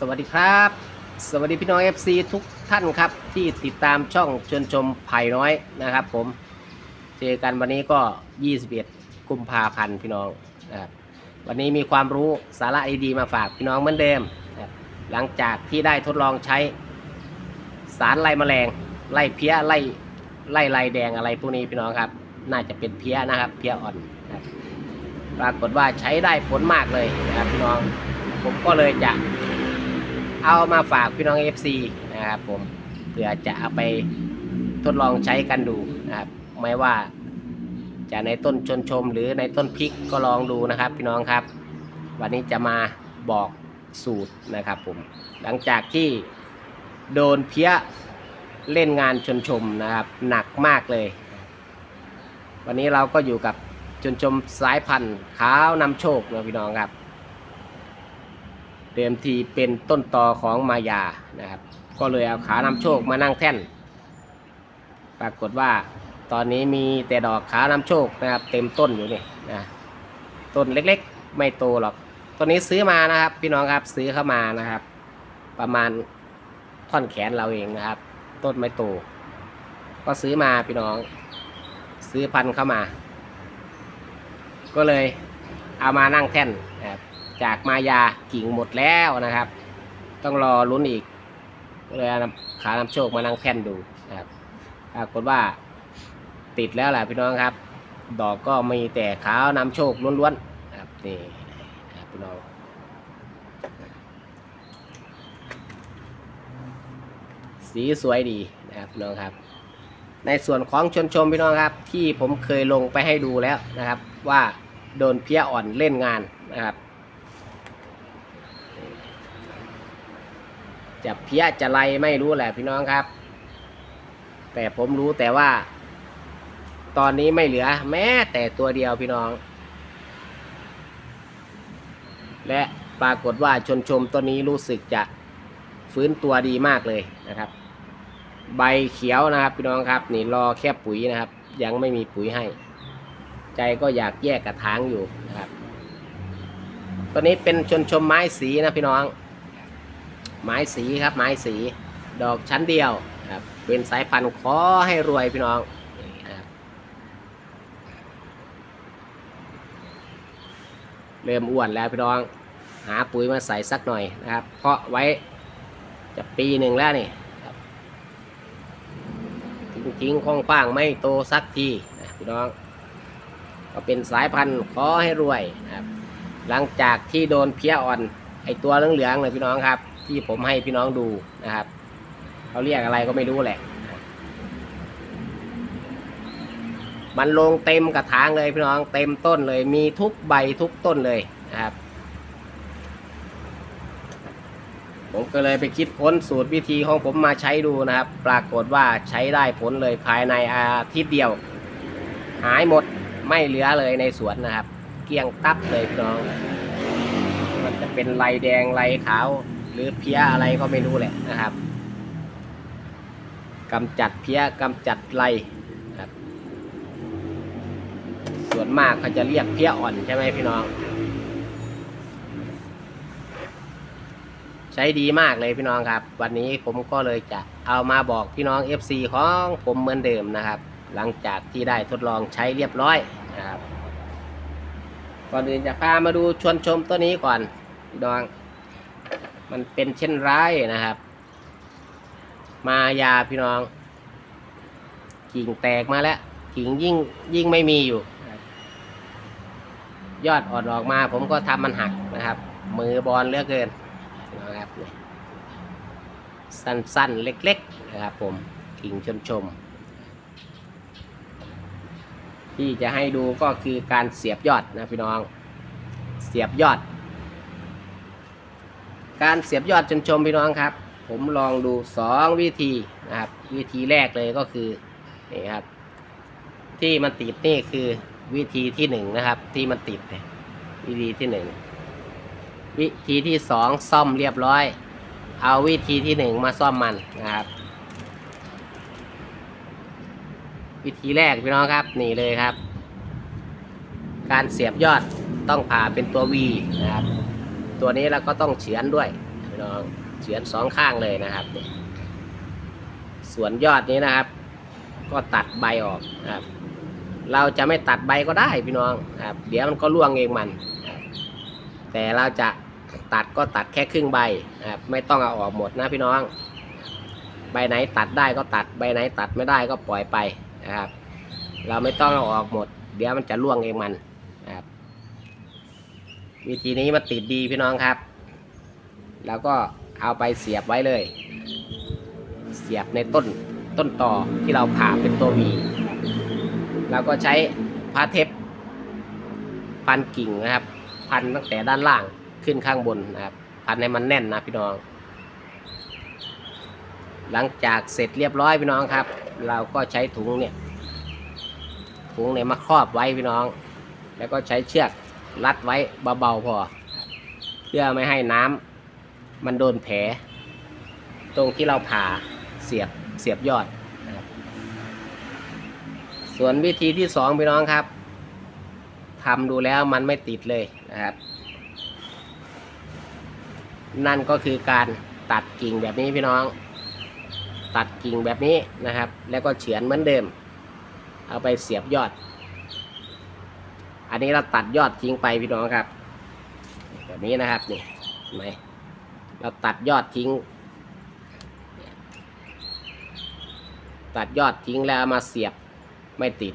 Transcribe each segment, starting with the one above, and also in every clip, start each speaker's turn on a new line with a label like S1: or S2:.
S1: สวัสดีครับ สวัสดีพี่น้อง FC ทุกท่านครับ ที่ติดตามช่องชวนชมไผ่น้อยนะครับ ผมเจอกันวันนี้ก็ 21 กุมภาพันธ์พี่น้องนะครับวันนี้มีความรู้สาระดีๆมาฝากพี่น้องเหมือนเดิมนะครับหลังจากที่ได้ทดลองใช้ สารไล่แมลงไล่เพี้ยไล่ไล่ลายแดงอะไรพวกนี้พี่น้องครับ น่าจะเป็นเพี้ยนะครับ เพี้ยอ่อนนะครับปรากฏว่าใช้ได้ผลมากเลยนะครับพี่น้องผมก็เลยจะ เอามาฝากพี่น้อง FC นะครับผมเพื่อจะเอาไปทดลองใช้กันดูนะครับไม่ว่าจะในต้นชนชม หรือในต้นพริกก็ลองดูนะครับ พี่น้องครับ วันนี้จะมาบอกสูตรนะครับผมหลังจากที่โดนเพี้ยเล่นงานชนชมนะครับหนักมากเลย วันนี้เราก็อยู่กับชนชมสายพันธุ์ขาวนำโชคนะพี่น้องครับ เดิมทีเป็นต้นตอของมายานะครับ ก็เลยเอาขานำโชคมานั่งแท่น ปรากฏว่าตอนนี้มีแต่ดอกขานำโชคนะครับ เต็มต้นอยู่นี่นะต้นเล็กๆ ไม่โตหรอกต้นนี้ซื้อมานะครับ พี่น้องครับซื้อเข้ามานะครับ ประมาณท่อนแขนเราเองนะครับ ต้นไม่โต ก็ซื้อมาพี่น้อง ซื้อพันเข้ามา ก็เลยเอามานั่งแท่น จากมายากิ่งหมดแล้วนะครับ ต้องรอลุ้นอีกเลยขานำโชคมานั่งแท่นดูนะครับปรากฏว่าติดแล้วแหละพี่น้องครับ ดอกก็มีแต่ขาวนำโชคล้วนๆนะครับนี่นะครับพี่น้องสีสวยดีนะครับพี่น้องครับ ในส่วนของชนชมพี่น้องครับ ที่ผมเคยลงไปให้ดูแล้วนะครับ ว่าโดนเพี้ยอ่อนเล่นงานนะครับ จะเพี้ยจะไรไม่รู้แหละพี่น้องครับ แต่ผมรู้แต่ว่า ตอนนี้ไม่เหลือ แม้แต่ตัวเดียวพี่น้อง และปรากฏว่าชนชมตัวนี้รู้สึกจะฟื้นตัวดีมากเลยนะครับ ใบเขียวนะครับพี่น้องครับ นี่รอแค่ปุ๋ยนะครับ ยังไม่มีปุ๋ยให้ ใจก็อยากแยกกระถางอยู่นะครับ ตัวนี้เป็นชนชมไม้สีนะพี่น้อง ไม้สีครับไม้สีดอกชั้นเดียวครับเป็นสายพันธุ์ขอให้รวยพี่น้องเริ่มอ้วนแล้วพี่น้อง หาปุ๋ยมาใส่สักหน่อยนะครับ เพราะไว้จะปีหนึ่งแล้วนี่ครับทิ้งๆคงฟ้างไม่โตสักทีนะพี่น้อง ก็เป็นสายพันธุ์ขอให้รวยนะครับ หลังจากที่โดนเพี้ยอ่อนไอตัวเหลืองๆเลยพี่น้องครับ ที่ผมให้พี่น้องดูนะครับเขาเรียกอะไรก็ไม่รู้แหละ มันลงเต็มกระถางเลยพี่น้องเต็มต้นเลย มีทุกใบทุกต้นเลยนะครับ ผมก็เลยไปคิดค้นสูตรวิธีของผมมาใช้ดูนะครับ ปรากฏว่าใช้ได้ผลเลยภายในอาทิตย์เดียว หายหมดไม่เหลือเลยในสวนนะครับ เกลี้ยงตับเลยพี่น้อง มันจะเป็นลายแดงลายขาว หรือเพี้ยอะไรก็ไม่รู้แหละนะครับกำจัดเพี้ยกำจัดไรครับ ส่วนมากเขาจะเรียกเพี้ยอ่อนใช่ไหมพี่น้อง ใช้ดีมากเลยพี่น้องครับ วันนี้ผมก็เลยจะเอามาบอกพี่น้อง FC ของผมเหมือนเดิมนะครับ หลังจากที่ได้ทดลองใช้เรียบร้อยนะครับก่อนอื่นจะพามาดูชวนชมตัวนี้ก่อนพี่น้อง มันเป็นเช่นไรนะครับ มายาพี่น้อง กิ่งแตกมาแล้วกิ่งยิ่งยิ่งไม่มีอยู่ ยอดอ่อนออกมาผมก็ทำมันหักนะครับ มือบอลเลือกเกินนะครับสั้นๆ เล็กๆ นะครับผมกิ่งชมชม ที่จะให้ดูก็คือการเสียบยอดนะพี่น้อง เสียบยอด การเสียบยอดชมชมพี่น้องครับ ผมลองดูสองวิธีนะครับ วิธีแรกเลยก็คือนี่ครับ ที่มันติดนี่คือวิธีที่หนึ่งนะครับ ที่มันติดวิธีที่หนึ่งวิธีที่สองซ่อมเรียบร้อย เอาวิธีที่หนึ่งมาซ่อมมันนะครับ วิธีแรกพี่น้องครับนี่เลยครับ การเสียบยอดต้องผ่าเป็นตัว V นะครับ ตัวนี้เราก็ต้องเฉือนด้วยพี่น้องเฉือนสองข้างเลยนะครับ ส่วนยอดนี้นะครับ ก็ตัดใบออกครับ เราจะไม่ตัดใบก็ได้พี่น้องครับ เดี๋ยวมันก็ร่วงเองมัน แต่เราจะตัดก็ตัดแค่ครึ่งใบครับไม่ต้องเอาออกหมดนะพี่น้อง ใบไหนตัดได้ก็ตัดใบไหนตัดไม่ได้ก็ปล่อยไปนะครับ เราไม่ต้องเอาออกหมด เดี๋ยวมันจะร่วงเองมันนะครับ วิธีนี้มันติดดีพี่น้องครับ แล้วก็เอาไปเสียบไว้เลย เสียบในต้นต้นต่อที่เราผ่าเป็นตัววีเราก็ใช้ผ้าเทปพันกิ่งนะครับ พันตั้งแต่ด้านล่างขึ้นข้างบนนะครับ พันให้มันแน่นนะพี่น้อง หลังจากเสร็จเรียบร้อยพี่น้องครับ เราก็ใช้ถุงเนี่ยถุงเนี่ยมาครอบไว้พี่น้อง แล้วก็ใช้เชือก รัดไว้เบาๆพอ เพื่อไม่ให้น้ำมันโดนแผล ตรงที่เราผ่าเสียบเสียบยอด ส่วนวิธีที่สองพี่น้องครับทำดูแล้วมันไม่ติดเลยนะครับ นั่นก็คือการตัดกิ่งแบบนี้พี่น้อง ตัดกิ่งแบบนี้นะครับ แล้วก็เฉือนเหมือนเดิม เอาไปเสียบยอด อันนี้เราตัดยอดทิ้งไปพี่น้องครับแบบนี้นะครับนี่เห็นไหมเราตัดยอดทิ้ง ตัดยอดทิ้งแล้วมาเสียบไม่ติด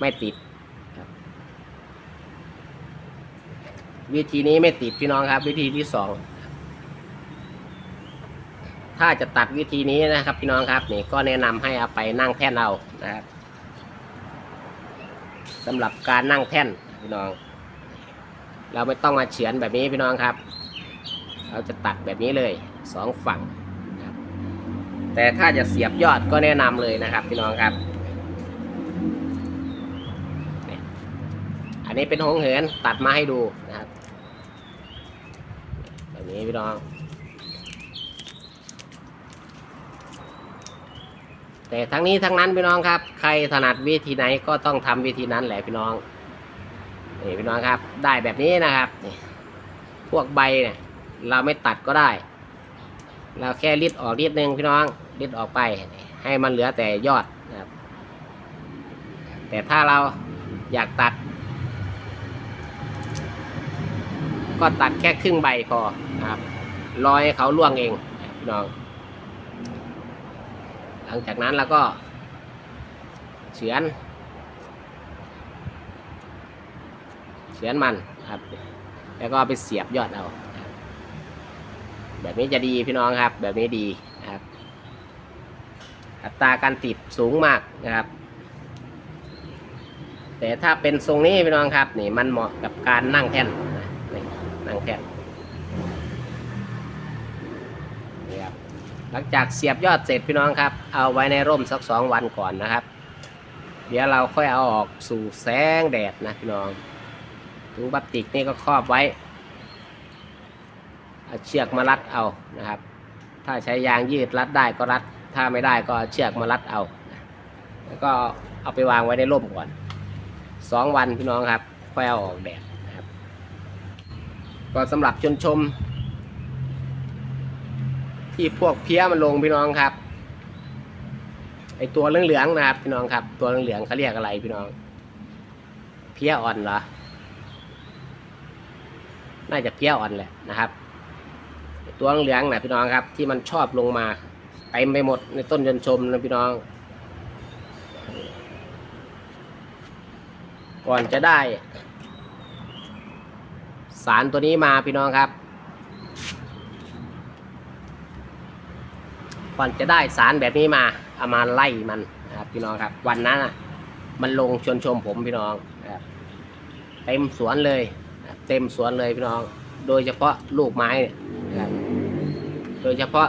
S1: ไม่ติดวิธีนี้ไม่ติดพี่น้องครับ วิธีที่สองถ้าจะตัดวิธีนี้นะครับ พี่น้องครับนี่ก็แนะนำให้เอาไปนั่งแท่นเอานะครับ สำหรับการนั่งแท่นพี่น้อง เราไม่ต้องมาเฉือนแบบนี้พี่น้องครับ เราจะตัดแบบนี้เลยสองฝั่งแต่ถ้าจะเสียบยอดก็แนะนำเลยนะครับพี่น้องครับอันนี้เป็นหงเหินตัดมาให้ดูนะครับแบบนี้พี่น้อง แต่ทั้งนี้ทั้งนั้นพี่น้องครับ ใครถนัดวิธีไหนก็ต้องทำวิธีนั้นแหละพี่น้องนี่พี่น้องครับ ได้แบบนี้นะครับนี่พวกใบเนี่ย เราไม่ตัดก็ได้ เราแค่ริดออกนิดนึงพี่น้องริดออกไป ให้มันเหลือแต่ยอดนะครับ แต่ถ้าเราอยากตัด ก็ตัดแค่ครึ่งใบพอนะครับรอให้เขาล่วงเองพี่น้อง ลังจากนั้นเราก็เฉือนเฉือนมันครับ แล้วก็ไปเสียบยอดเอาแบบนี้จะดีพี่น้องครับ แบบนี้ดีครับ อัตราการติดสูงมากนะครับ แต่ถ้าเป็นทรงนี้พี่น้องครับ นี่มันเหมาะกับการนั่งแท่นนั่งแท่น หลังจากเสียบยอดเสร็จพี่น้องครับ เอาไว้ในร่มสักสองวันก่อนนะครับ เดี๋ยวเราค่อยเอาออกสู่แสงแดดนะพี่น้องถุงพลาสติกนี่ก็ครอบไว้เอาเชือกมารัดเอานะครับ ถ้าใช้ยางยืดรัดได้ก็รัด ถ้าไม่ได้ก็เชือกมารัดเอา แล้วก็เอาไปวางไว้ในร่มก่อนสองวันพี่น้องครับค่อยเอาออกแดดนะครับ ก็สำหรับชนชม ที่พวกเพี้ยมันลงพี่น้องครับไอตัวเหลืองๆนะครับพี่น้องครับ ตัวเหลืองๆเขาเรียกอะไรพี่น้อง เพี้ยอ่อนเหรอน่าจะเพี้ยอ่อนแหละนะครับ ตัวเหลืองๆนะพี่น้องครับ ที่มันชอบลงมาเต็มไปหมดในต้นยนชมนะพี่น้อง ก่อนจะได้ สารตัวนี้มาพี่น้องครับ ก่อนจะได้สารแบบนี้มาเอามาไล่มันนะครับพี่น้องครับ วันนั้นน่ะมันลงชวนชมผมพี่น้องนะครับเต็มสวนเลยนะเต็มสวนเลยพี่น้อง โดยเฉพาะลูกไม้เนี่ยนะครับโดยเฉพาะ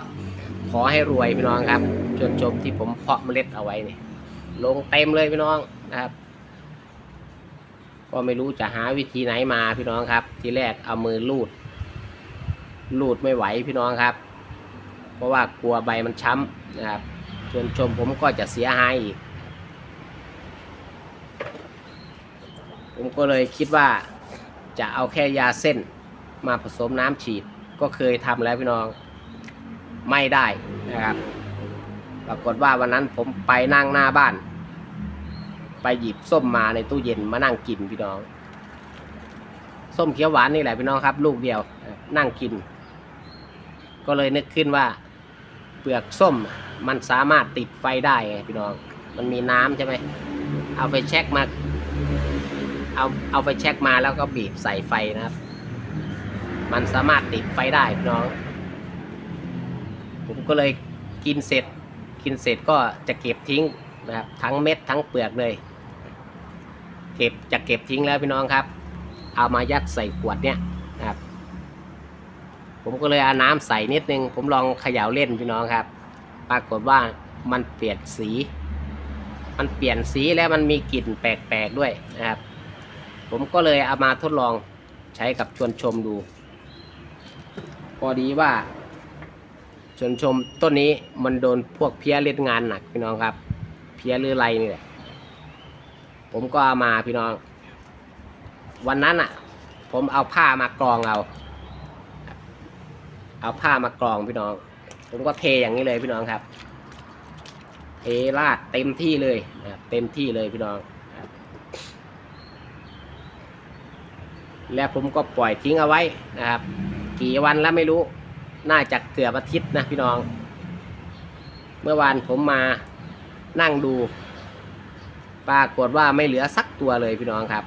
S1: ขอให้รวยพี่น้องครับชวนชมที่ผมเพาะเมล็ดเอาไว้เนี่ยลงเต็มเลยพี่น้องนะครับก็ไม่รู้จะหาวิธีไหนมาพี่น้องครับ ทีแรกเอามือลูด ลูดไม่ไหวพี่น้องครับ เพราะว่ากลัวใบมันช้ำนะครับชวนชมผมก็จะเสียหายอีก ผมก็เลยคิดว่าจะเอาแค่ยาเส้นมาผสมน้ำฉีดก็เคยทำแล้วพี่น้องไม่ได้นะครับ ปรากฏว่าวันนั้นผมไปนั่งหน้าบ้าน ไปหยิบส้มมาในตู้เย็นมานั่งกินพี่น้อง ส้มเขียวหวานนี่แหละพี่น้องครับ ลูกเดียวนั่งกิน ก็เลยนึกขึ้นว่า เปลือกส้ม มันสามารถติดไฟได้ไงพี่น้อง มันมีน้ำใช่ไหม เอาไปเช็คมา เอาเอาไปเช็คมาแล้วก็บีบใส่ไฟนะครับ มันสามารถติดไฟได้พี่น้อง ผมก็เลยกินเสร็จ กินเสร็จก็จะเก็บทิ้งนะครับ ทั้งเม็ดทั้งเปลือกเลย เก็บจะเก็บทิ้งแล้วพี่น้องครับ เอามายัดใส่ขวดเนี่ยนะครับ ผมก็เลยเอาน้ำใส่นิดนึง ผมลองเขย่าเล่นพี่น้องครับ ปรากฏว่ามันเปลี่ยนสี มันเปลี่ยนสีแล้วมันมีกลิ่นแปลกๆด้วยนะครับ ผมก็เลยเอามาทดลองใช้กับชวนชมดู พอดีว่าชวนชมต้นนี้มันโดนพวกเพี้ยเล่นงานหนักพี่น้องครับ เพี้ยหรือไรนี่แหละผมก็เอามาพี่น้อง วันนั้นอะ ผมเอาผ้ามากรองเอา เอาผ้ามากรองพี่น้อง ผมก็เทอย่างนี้เลยพี่น้องครับ เทราดเต็มที่เลยนะครับเต็มที่เลยพี่น้องแล้วผมก็ปล่อยทิ้งเอาไว้นะครับ กี่วันแล้วไม่รู้ น่าจะเกือบอาทิตย์นะพี่น้อง เมื่อวานผมมานั่งดู ปรากฏว่าไม่เหลือสักตัวเลยพี่น้องครับ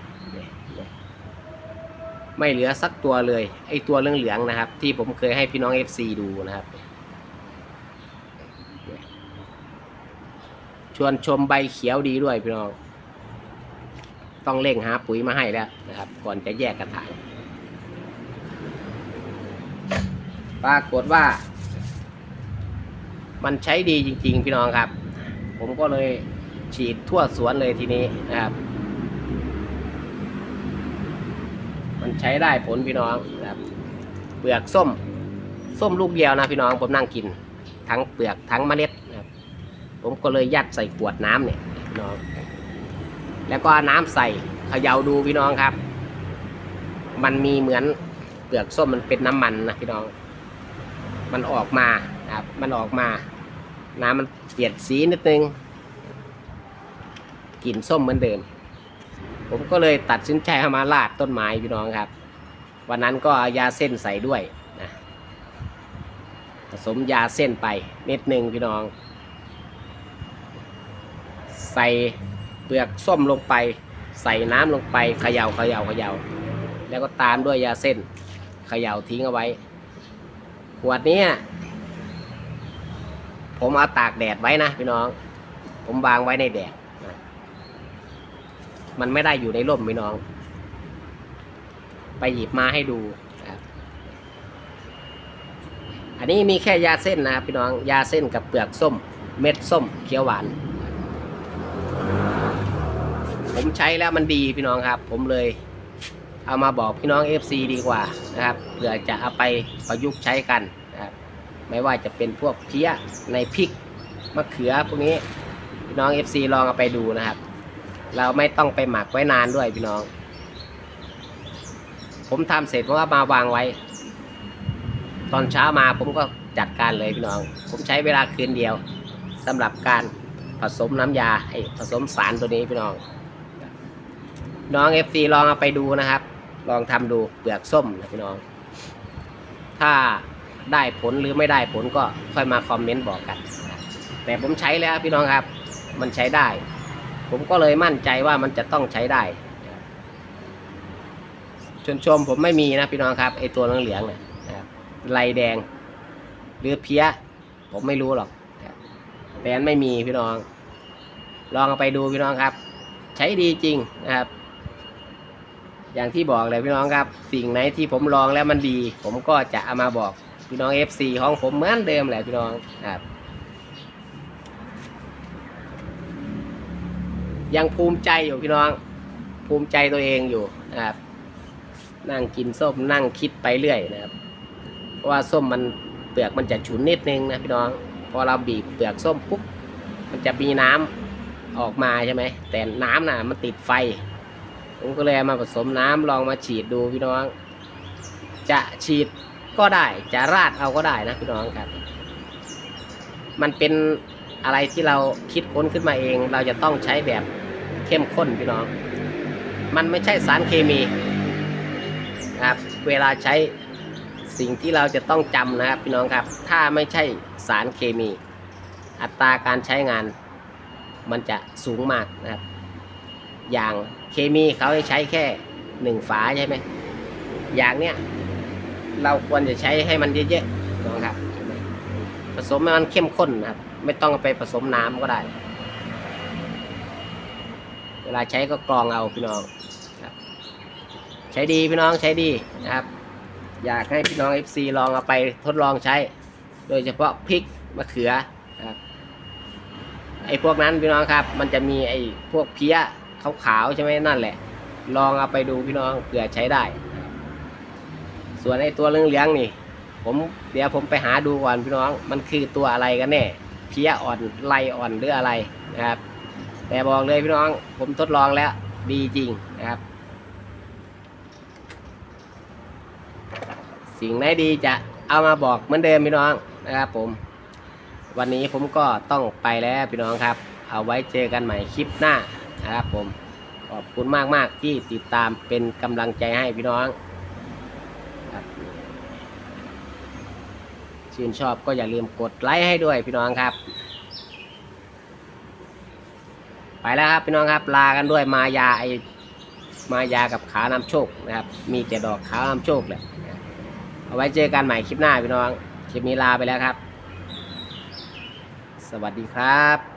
S1: ไม่เหลือสักตัวเลยไอตัวเหลืองๆนะครับ ที่ผมเคยให้พี่น้อง FC ดูนะครับ ชวนชมใบเขียวดีด้วยพี่น้อง ต้องเร่งหาปุ๋ยมาให้แล้วนะครับ ก่อนจะแยกกระถางปรากฏว่า มันใช้ดีจริง ๆ พี่น้องครับ ผมก็เลยฉีดทั่วสวนเลยทีนี้นะครับ มันใช้ได้ผลพี่น้องครับเปลือกส้มส้มลูกเดียวนะพี่น้องผมนั่งกิน ทั้งเปลือกทั้งเมล็ดนะครับผมก็เลยยัดใส่ขวดน้ำเนี่ยพี่น้อง แล้วก็น้ำใส่เขย่าดูพี่น้องครับ มันมีเหมือนเปลือกส้มมันเป็นน้ำมันนะพี่น้อง มันออกมาครับ มันออกมา น้ำมันเปลี่ยนสีนิดนึงกลิ่นส้มเหมือนเดิม ผมก็เลยตัดสินใจเอามาลาดต้นไม้พี่น้องครับ วันนั้นก็เอายาเส้นใส่ด้วยนะผสมยาเส้นไปนิดนึงพี่น้อง ใส่เปลือกส้มลงไป ใส่น้ำลงไปเขยา่าเขย่าเขย่าแล้วก็ตามด้วยยาเส้นเขย่าทิ้งเอาไว้ ขวดนี้ผมเอาตากแดดไว้นะพี่น้อง ผมวางไว้ในแดด มันไม่ได้อยู่ในร่มพี่น้อง ไปหยิบมาให้ดูครับ อันนี้มีแค่ยาเส้นนะครับพี่น้อง ยาเส้นกับเปลือกส้ม เม็ดส้มเขียวหวาน ผมใช้แล้วมันดีพี่น้องครับ ผมเลยเอามาบอกพี่น้อง FC ดีกว่านะครับเผื่อจะเอาไปประยุกต์ใช้กันนะครับไม่ว่าจะเป็นพวกเพี้ยในพริกมะเขือพวกนี้พี่น้อง FC ลองเอาไปดูนะครับ เราไม่ต้องไปหมักไว้นานด้วยพี่น้อง ผมทำเสร็จผมก็มาวางไว้ ตอนเช้ามาผมก็จัดการเลยพี่น้อง ผมใช้เวลาคืนเดียวสำหรับการผสมน้ำยาไอ้ผสมสารตัวนี้พี่น้อง น้อง FC ลองเอาไปดูนะครับ ลองทำดูเปลือกส้มนะพี่น้อง ถ้าได้ผลหรือไม่ได้ผลก็ค่อยมาคอมเมนต์บอกกัน แต่ผมใช้แล้วพี่น้องครับ มันใช้ได้ ผมก็เลยมั่นใจว่ามันจะต้องใช้ได้ชวนชมผมไม่มีนะพี่น้องครับไอตัวเหลืองๆเนี่ยนะครับลายแดง หรือเพี้ย ผมไม่รู้หรอกนะครับแต่อันไม่มีพี่น้อง ลองเอาไปดูพี่น้องครับ ใช้ดีจริงนะครับ อย่างที่บอกเลยพี่น้องครับ สิ่งไหนที่ผมลองแล้วมันดี ผมก็จะเอามาบอกพี่น้อง FC ของผมเหมือนเดิมแหละพี่น้องครับ ยังภูมิใจอยู่พี่น้อง ภูมิใจตัวเองอยู่นะครับนั่งกินส้มนั่งคิดไปเรื่อยนะครับ เพราะว่าส้มมันเปลือกมันจะฉุนนิดนึงนะพี่น้อง พอเราบีบเปลือกส้มปุ๊บมันจะมีน้ำออกมาใช่ไหมแต่น้ำน่ะมันติดไฟ ผมก็เลยมาผสมน้ำลองมาฉีดดูพี่น้อง จะฉีดก็ได้จะราดเอาก็ได้นะพี่น้องครับ มันเป็น อะไรที่เราคิดค้นขึ้นมาเอง เราจะต้องใช้แบบเข้มข้นพี่น้อง มันไม่ใช่สารเคมีนะครับเวลาใช้สิ่งที่เราจะต้องจำนะครับพี่น้องครับ ถ้าไม่ใช่สารเคมี อัตราการใช้งาน มันจะสูงมากนะครับ อย่างเคมีเขาให้ใช้แค่หนึ่งฝาใช่ไหมอย่างเนี้ยเราควรจะใช้ให้มันเยอะๆนะครับผสมให้มันเข้มข้นนะครับ ไม่ต้องไปผสมน้ำก็ได้ เวลาใช้ก็กรองเอาพี่น้องครับ ใช้ดีพี่น้องใช้ดีนะครับ อยากให้พี่น้อง FC ลองเอาไปทดลองใช้ โดยเฉพาะพริกมะเขือนะครับไอ้พวกนั้นพี่น้องครับ มันจะมีไอ้พวกเพี้ยขาวๆใช่ไหมนั่นแหละ ลองเอาไปดูพี่น้องเผื่อใช้ได้ ส่วนไอ้ตัวเหลืองๆนี่ ผมเดี๋ยวผมไปหาดูก่อนพี่น้อง มันคือตัวอะไรกันแน่ เพี้ยอ่อนไลอ่อนหรืออะไรนะครับ แต่บอกเลยพี่น้องผมทดลองแล้วดีจริงนะครับ สิ่งไหนดีจะเอามาบอกเหมือนเดิมพี่น้องนะครับผม วันนี้ผมก็ต้องไปแล้วพี่น้องครับ เอาไว้เจอกันใหม่คลิปหน้านะครับผมขอบคุณมากมากๆที่ติดตามเป็นกำลังใจให้พี่น้องครับ ชื่นชอบก็อย่าลืมกดไลค์ให้ด้วยพี่น้องครับ ไปแล้วครับพี่น้องครับลากันด้วยมายาไอมายากับขานำโชคนะครับ มีแต่ดอกขาวนำโชคเลยเอาไว้เจอกันใหม่คลิปหน้าพี่น้อง คลิปนี้ลาไปแล้วครับ สวัสดีครับ